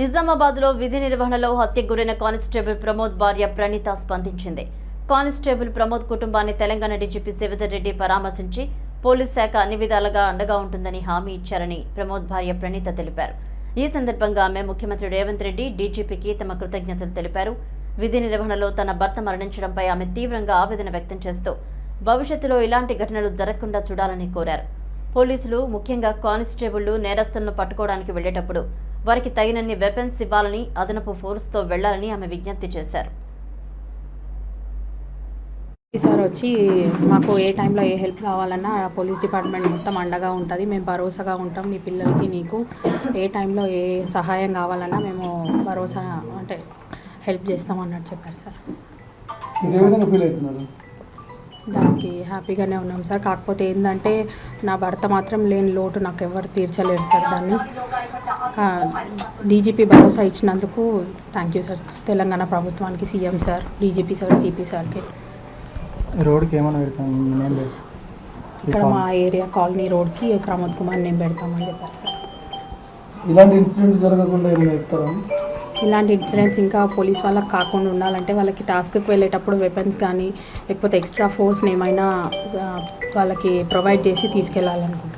నిజామాబాద్లో విధి నిర్వహణలో హత్యకు గురైన కానిస్టేబుల్ ప్రమోద్ భార్య ప్రణీత స్పందించింది. కానిస్టేబుల్ ప్రమోద్ కుటుంబాన్ని తెలంగాణ డీజీపీ శివధర్ రెడ్డి పరామర్శించి పోలీస్ శాఖ అన్ని విధాలుగా అండగా ఉంటుందని హామీ ఇచ్చారని ప్రమోద్ భార్య ప్రణీత తెలిపారు. ఈ సందర్భంగా ఆమె ముఖ్యమంత్రి రేవంత్ రెడ్డి డీజీపీకి తమ కృతజ్ఞతలు తెలిపారు. విధి నిర్వహణలో తన భర్త మరణించడంపై ఆమె తీవ్రంగా ఆవేదన వ్యక్తం చేస్తూ భవిష్యత్తులో ఇలాంటి ఘటనలు జరగకుండా చూడాలని కోరారు. పోలీసులు ముఖ్యంగా కానిస్టేబుళ్ళు నేరస్తులను పట్టుకోవడానికి వెళ్ళేటప్పుడు వారికి తగినన్ని వెపన్స్ ఇవ్వాలని అదనపు ఫోర్స్తో వెళ్ళాలని ఆమె విజ్ఞప్తి చేశారు. సార్ వచ్చి మాకు ఏ టైంలో ఏ హెల్ప్ కావాలన్నా పోలీస్ డిపార్ట్మెంట్ మొత్తం అండగా ఉంటుంది. మేము భరోసాగా ఉంటాం మీ పిల్లలకి నీకు. ఏ టైంలో ఏ సహాయం కావాలన్నా మేము భరోసా అంటే హెల్ప్ చేస్తాం అన్నట్టు చెప్పారు సార్. దానికి హ్యాపీగానే ఉన్నాం సార్. కాకపోతే ఏంటంటే నా భర్త మాత్రం లేని లోటు నాకు ఎవరు తీర్చలేరు సార్ దాన్ని. డీజీపీ భరోసా ఇచ్చినందుకు థ్యాంక్ యూ సార్. తెలంగాణ ప్రభుత్వానికి CM sir DGP sir CP సార్కి. రోడ్కి ఏమైనా ఇక్కడ మా ఏరియా కాలనీ రోడ్కి ప్రమోద్ కుమార్ నేను పెడతామని చెప్పారు సార్. ఇలాంటి ఇన్సిడెంట్ జరగకుండా ఏమైనా చెప్తారా? ఇలాంటి ఇన్సిడెంట్స్ ఇంకా పోలీస్ వాళ్ళకి కాకుండా ఉండాలంటే వాళ్ళకి టాస్క్కి వెళ్ళేటప్పుడు వెపన్స్ కానీ లేకపోతే ఎక్స్ట్రా ఫోర్స్ని ఏమైనా వాళ్ళకి ప్రొవైడ్ చేసి తీసుకెళ్ళాలనుకుంటున్నాను.